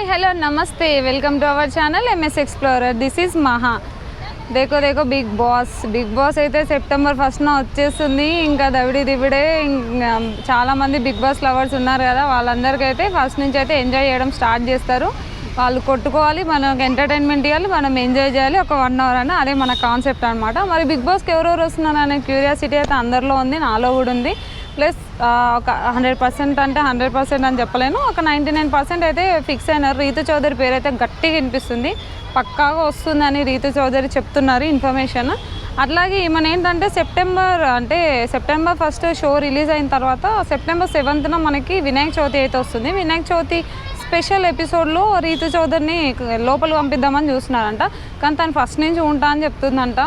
Hi hello నమస్తే. Welcome to our channel MS explorer this is మహా దేకో దేకో బిగ్ బాస్ బిగ్ బాస్ అయితే సెప్టెంబర్ ఫస్ట్న వచ్చేస్తుంది ఇంకా దవిడి దివిడే ఇంకా చాలామంది బిగ్ బాస్ లవర్స్ ఉన్నారు కదా. వాళ్ళందరికీ అయితే ఫస్ట్ నుంచి అయితే ఎంజాయ్ చేయడం స్టార్ట్ చేస్తారు. వాళ్ళు కొట్టుకోవాలి మనకు ఎంటర్టైన్మెంట్ ఇవ్వాలి మనం ఎంజాయ్ చేయాలి ఒక వన్ అవర్ అని అదే మన కాన్సెప్ట్ అనమాట మరి బిగ్ బాస్కి ఎవరెవరు వస్తున్నారు అనే క్యూరియాసిటీ అయితే అందరిలో ఉంది నాలో కూడా ఉంది. ప్లస్ ఒక హండ్రెడ్ పర్సెంట్ అంటే హండ్రెడ్ పర్సెంట్ అని చెప్పలేను. ఒక నైంటీ నైన్ పర్సెంట్ అయితే ఫిక్స్ అయినారు. రీతు చౌదరి పేరు అయితే గట్టిగా వినిపిస్తుంది. పక్కాగా వస్తుందని రీతు చౌదరి చెప్తున్నారు ఇన్ఫర్మేషన్ అట్లాగే ఈమెను ఏంటంటే సెప్టెంబర్ అంటే సెప్టెంబర్ ఫస్ట్ షో రిలీజ్ అయిన తర్వాత సెప్టెంబర్ సెవెంత్న మనకి వినాయక చవితి అయితే వస్తుంది. వినాయక చవితి స్పెషల్ ఎపిసోడ్లో రీతు చౌదరిని లోపల పంపిద్దామని చూస్తున్నారంట. కానీ తను ఫస్ట్ నుంచి ఉంటా అని చెప్తుందంట.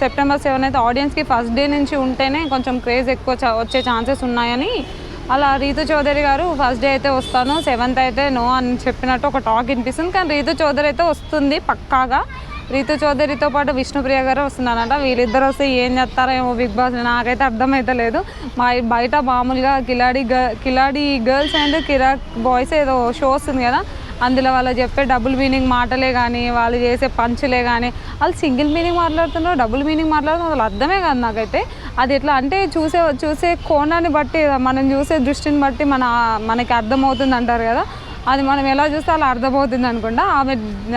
సెప్టెంబర్ సెవెన్ అయితే ఆడియన్స్కి ఫస్ట్ డే నుంచి ఉంటేనే కొంచెం క్రేజ్ ఎక్కువ వచ్చే ఛాన్సెస్ ఉన్నాయని అలా రీతు చౌదరి గారు ఫస్ట్ డే అయితే వస్తాను సెవెంత్ అయితే నో అని చెప్పినట్టు ఒక టాక్ వినిపిస్తుంది. కానీ రీతు చౌదరి అయితే వస్తుంది పక్కాగా. రీతు చౌదరితో పాటు విష్ణుప్రియ గారు వస్తున్నారంట. వీళ్ళిద్దరు వస్తే ఏం చేస్తారో ఏమో బిగ్ బాస్ నాకైతే అర్థమైతే లేదు మా బయట మామూలుగా కిలాడి గ కిలాడి గర్ల్స్ అండ్ కిరాక్ బాయ్స్ ఏదో షో వస్తుంది కదా అందులో వాళ్ళు చెప్పే డబుల్ మీనింగ్ మాటలే కానీ వాళ్ళు చేసే పంచులే కానీ వాళ్ళు సింగిల్ మీనింగ్ మాట్లాడుతున్నారు డబుల్ మీనింగ్ మాట్లాడుతున్నారు వాళ్ళు అర్థమే కాదు నాకైతే. అది ఎట్లా అంటే చూసే చూసే కోణాన్ని బట్టి మనం చూసే దృష్టిని బట్టి మన మనకి అర్థమవుతుంది అంటారు కదా. అది మనం ఎలా చూస్తే అలా అర్థమవుతుంది అనుకుంటా. ఆమె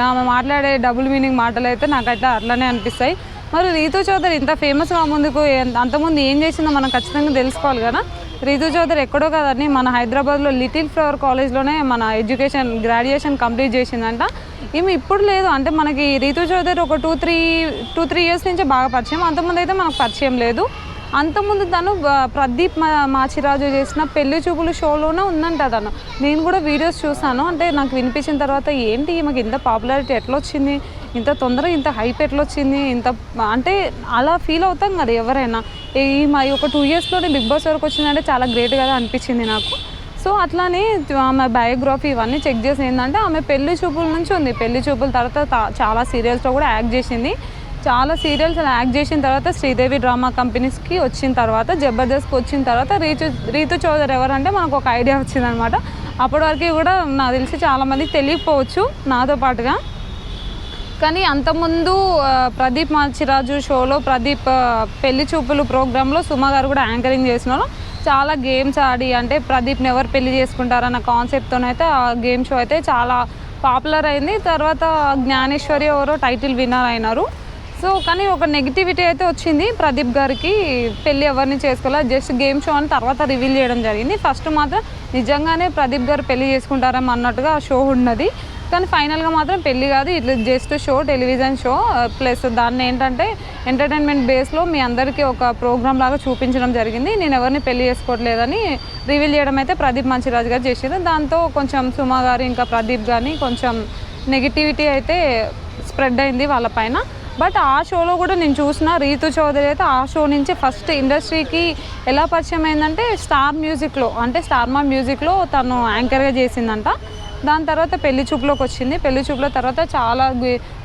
ఆమె మాట్లాడే డబుల్ మీనింగ్ మాటలు అయితే నాకైతే అట్లనే అనిపిస్తాయి. మరి రీతు చౌదరి ఇంత ఫేమస్గా ముందుకు అంతకుముందు ఏం చేసిందో మనం ఖచ్చితంగా తెలుసుకోవాలి కదా. రీతు చౌదరి ఎక్కడో కదండి మన హైదరాబాద్లో లిటిల్ ఫ్లవర్ కాలేజ్లోనే మన ఎడ్యుకేషన్ గ్రాడ్యుయేషన్ కంప్లీట్ చేసిందంట. ఏమి ఇప్పుడు లేదు అంటే మనకి రీతు చౌదరి ఒక two three two three years నుంచి బాగా పరిచయం. అంతకుముందు అయితే మనకు పరిచయం లేదు. అంతకుముందు తను ప్రదీప్ మా మాచిరాజు చేసిన పెళ్ళి చూపులు షోలోనే ఉందంట తను. నేను కూడా వీడియోస్ చూసాను. అంటే నాకు వినిపించిన తర్వాత ఏంటి ఈమెకి ఇంత పాపులారిటీ ఎట్లా వచ్చింది ఇంత తొందరగా ఇంత హైప్ ఎట్లా వచ్చింది ఇంత అంటే అలా ఫీల్ అవుతాం కదా ఎవరైనా. ఈ మా ఒక టూ ఇయర్స్లోనే బిగ్ బాస్ వరకు వచ్చిందంటే చాలా గ్రేట్ కదా అనిపించింది నాకు. సో అట్లానే ఆమె బయోగ్రఫీ ఇవన్నీ చెక్ చేసి ఏంటంటే ఆమె పెళ్ళి చూపుల నుంచి ఉంది. పెళ్ళి చూపుల తర్వాత చాలా సీరియల్స్లో కూడా యాక్ట్ చేసింది. చాలా సీరియల్స్ యాక్ట్ చేసిన తర్వాత శ్రీదేవి డ్రామా కంపెనీస్కి వచ్చిన తర్వాత జబర్దస్త్కి వచ్చిన తర్వాత రీతు రీతు చౌదరి ఎవరంటే మనకు ఒక ఐడియా వచ్చిందనమాట. అప్పటి వరకు కూడా నాకు తెలిసి చాలామందికి తెలియకపోవచ్చు నాతో పాటుగా. కానీ అంతకుముందు ప్రదీప్ మాచిరాజు షోలో ప్రదీప్ పెళ్ళి చూపులు ప్రోగ్రాంలో సుమ గారు కూడా యాంకరింగ్ చేసినారు. చాలా గేమ్స్ ఆడి అంటే ప్రదీప్ని ఎవరు పెళ్ళి చేసుకుంటారన్న కాన్సెప్ట్తోనైతే ఆ గేమ్ షో అయితే చాలా పాపులర్ అయింది. తర్వాత జ్ఞానేశ్వరి ఎవరో టైటిల్ విన్నర్ అయినారు. సో కానీ ఒక నెగిటివిటీ అయితే వచ్చింది. ప్రదీప్ గారికి పెళ్ళి ఎవరిని చేసుకోవాలి జస్ట్ గేమ్ షో అని తర్వాత రివీల్ చేయడం జరిగింది. ఫస్ట్ మాత్రం నిజంగానే ప్రదీప్ గారు పెళ్ళి చేసుకుంటారేమో అన్నట్టుగా ఆ షో ఉన్నది. కానీ ఫైనల్గా మాత్రం పెళ్ళి కాదు ఇట్లా just show television show plus దాన్ని ఏంటంటే ఎంటర్టైన్మెంట్ బేస్లో మీ అందరికీ ఒక ప్రోగ్రామ్ లాగా చూపించడం జరిగింది. నేను ఎవరిని పెళ్ళి చేసుకోవట్లేదని రివీల్ చేయడం అయితే ప్రదీప్ మంచిరాజు గారు చేసింది దాంతో కొంచెం సుమా గారు ఇంకా ప్రదీప్ గారిని కొంచెం నెగిటివిటీ అయితే స్ప్రెడ్ అయింది వాళ్ళ పైన. బట్ ఆ షోలో కూడా నేను చూసిన రీతు చౌదరి అయితే ఆ షో నుంచి ఫస్ట్ ఇండస్ట్రీకి ఎలా పరిచయం అయిందంటే స్టార్ మ్యూజిక్లో అంటే స్టార్ మా మ్యూజిక్లో తను యాంకర్గా చేసిందంట. దాని తర్వాత పెళ్ళి చూపులోకి వచ్చింది. పెళ్ళి చూపుల తర్వాత చాలా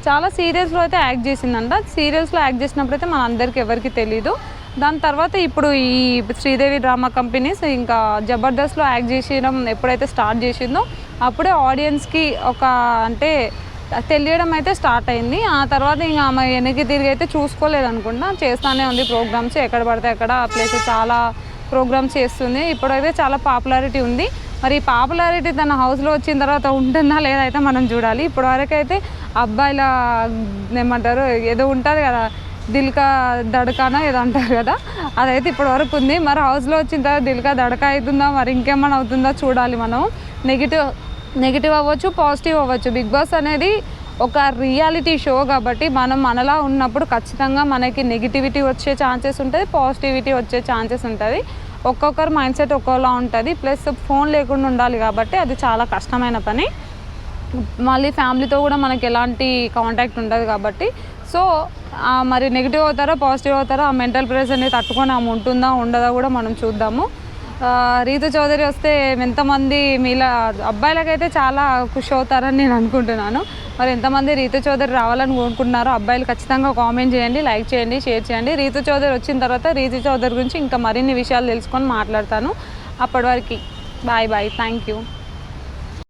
చాలా సీరియల్స్లో అయితే యాక్ట్ చేసిందంట. సీరియల్స్లో యాక్ట్ చేసినప్పుడు అయితే మన అందరికి ఎవరికి తెలియదు దాని తర్వాత ఇప్పుడు ఈ శ్రీదేవి డ్రామా కంపెనీస్ ఇంకా జబర్దస్త్లో యాక్ట్ చేసేయడం ఎప్పుడైతే స్టార్ట్ చేసిందో అప్పుడే ఆడియన్స్కి ఒక అంటే తెలియడం అయితే స్టార్ట్ అయింది. ఆ తర్వాత ఇంకా ఆమె వెనక్కి తిరిగి అయితే చూసుకోలేదు అనుకుంటా చేస్తానే ఉంది ప్రోగ్రామ్స్ ఎక్కడ పడితే అక్కడ ప్లేస్ చాలా ప్రోగ్రామ్స్ చేస్తుంది. ఇప్పుడైతే చాలా పాపులారిటీ ఉంది. మరి ఈ పాపులారిటీ తన హౌస్లో వచ్చిన తర్వాత ఉంటుందా లేదా అయితే మనం చూడాలి. ఇప్పటి వరకు అయితే అబ్బాయిల ఏమంటారు ఏదో ఉంటుంది కదా దిల్కా దడకానా ఏదో అంటారు కదా అదైతే ఇప్పటి వరకు ఉంది. మరి హౌస్లో వచ్చిన తర్వాత దిల్కా దడక అవుతుందా? మరి ఇంకేమైనా అవుతుందా? చూడాలి మనం. నెగిటివ్ నెగిటివ్ అవ్వచ్చు పాజిటివ్ అవ్వచ్చు. బిగ్ బాస్ అనేది ఒక రియాలిటీ షో కాబట్టి మనం మనలా ఉన్నప్పుడు ఖచ్చితంగా మనకి నెగిటివిటీ వచ్చే ఛాన్సెస్ ఉంటుంది పాజిటివిటీ వచ్చే ఛాన్సెస్ ఉంటుంది. ఒక్కొక్కరు మైండ్ సెట్ ఒక్కోలా ఉంటుంది ప్లస్ ఫోన్ లేకుండా ఉండాలి కాబట్టి అది చాలా కష్టమైన పని. మళ్ళీ ఫ్యామిలీతో కూడా మనకి ఎలాంటి కాంటాక్ట్ ఉండదు కాబట్టి. సో మరి నెగిటివ్ అవుతారా పాజిటివ్ అవుతారా ఆ మెంటల్ ప్రెషర్ని తట్టుకొని ఆమె ఉంటుందా ఉండదా కూడా మనం చూద్దాము. రీతు చౌదరి వస్తే ఎంతమంది మీలా అబ్బాయిలకైతే చాలా ఖుషి అవుతారని నేను అనుకుంటున్నాను. మరి ఎంతమంది రీతు చౌదరి రావాలని కోరుకుంటున్నారో అబ్బాయిలు ఖచ్చితంగా కామెంట్ చేయండి లైక్ చేయండి షేర్ చేయండి. రీతు చౌదరి వచ్చిన తర్వాత రీతు చౌదరి గురించి ఇంకా మరిన్ని విషయాలు తెలుసుకొని మాట్లాడతాను. అప్పటి వరకు బాయ్ బాయ్ థ్యాంక్ యూ.